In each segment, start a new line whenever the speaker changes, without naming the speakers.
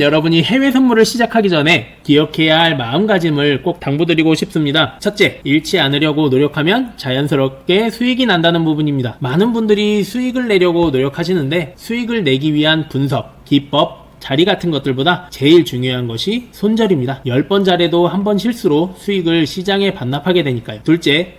여러분이 해외 선물을 시작하기 전에 기억해야 할 마음가짐을 꼭 당부드리고 싶습니다. 첫째, 잃지 않으려고 노력하면 자연스럽게 수익이 난다는 부분입니다. 많은 분들이 수익을 내려고 노력하시는데 수익을 내기 위한 분석, 기법, 자리 같은 것들보다 제일 중요한 것이 손절입니다. 10번 잘해도 한 번 실수로 수익을 시장에 반납하게 되니까요. 둘째,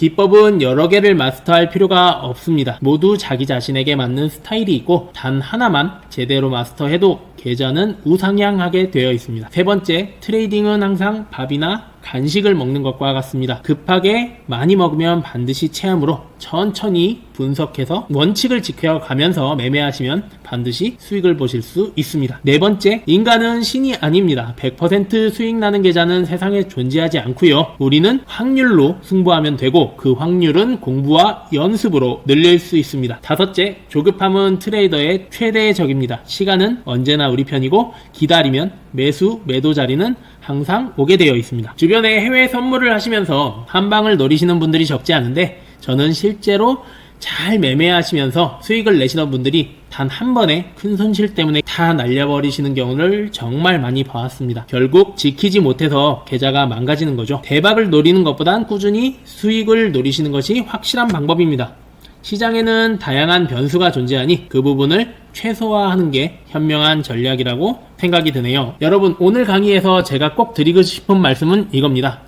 기법은 여러 개를 마스터할 필요가 없습니다. 모두 자기 자신에게 맞는 스타일이 있고 단 하나만 제대로 마스터해도 계좌는 우상향하게 되어 있습니다. 세 번째, 트레이딩은 항상 밥이나 간식을 먹는 것과 같습니다. 급하게 많이 먹으면 반드시 체험으로 천천히 분석해서 원칙을 지켜가면서 매매하시면 반드시 수익을 보실 수 있습니다. 네 번째, 인간은 신이 아닙니다. 100% 수익 나는 계좌는 세상에 존재하지 않고요. 우리는 확률로 승부하면 되고 그 확률은 공부와 연습으로 늘릴 수 있습니다. 다섯째, 조급함은 트레이더의 최대의 적입니다. 시간은 언제나 우리 편이고 기다리면 매수, 매도 자리는 항상 오게 되어 있습니다. 주변에 해외 선물을 하시면서 한 방을 노리시는 분들이 적지 않은데 저는 실제로 잘 매매하시면서 수익을 내시는 분들이 단 한 번에 큰 손실 때문에 다 날려버리시는 경우를 정말 많이 봐왔습니다. 결국 지키지 못해서 계좌가 망가지는 거죠. 대박을 노리는 것보단 꾸준히 수익을 노리시는 것이 확실한 방법입니다. 시장에는 다양한 변수가 존재하니 그 부분을 최소화하는 게 현명한 전략이라고 생각이 드네요. 여러분, 오늘 강의에서 제가 꼭 드리고 싶은 말씀은 이겁니다.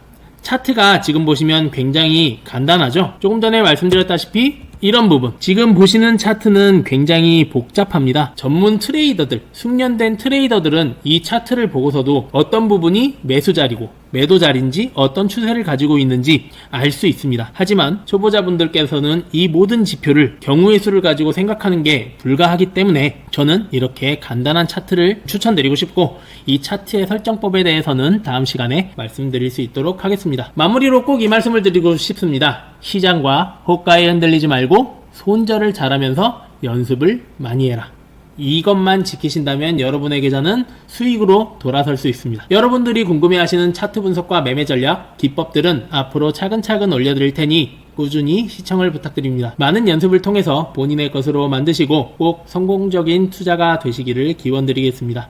차트가 지금 보시면 굉장히 간단하죠? 조금 전에 말씀드렸다시피 이런 부분. 지금 보시는 차트는 굉장히 복잡합니다. 전문 트레이더들, 숙련된 트레이더들은 이 차트를 보고서도 어떤 부분이 매수 자리고 매도 자리인지 어떤 추세를 가지고 있는지 알 수 있습니다. 하지만 초보자분들께서는 이 모든 지표를 경우의 수를 가지고 생각하는 게 불가하기 때문에 저는 이렇게 간단한 차트를 추천드리고 싶고 이 차트의 설정법에 대해서는 다음 시간에 말씀드릴 수 있도록 하겠습니다. 마무리로 꼭 이 말씀을 드리고 싶습니다. 시장과 호가에 흔들리지 말고 손절을 잘하면서 연습을 많이 해라. 이것만 지키신다면 여러분의 계좌는 수익으로 돌아설 수 있습니다. 여러분들이 궁금해하시는 차트 분석과 매매 전략, 기법들은 앞으로 차근차근 올려드릴 테니 꾸준히 시청을 부탁드립니다. 많은 연습을 통해서 본인의 것으로 만드시고 꼭 성공적인 투자가 되시기를 기원드리겠습니다.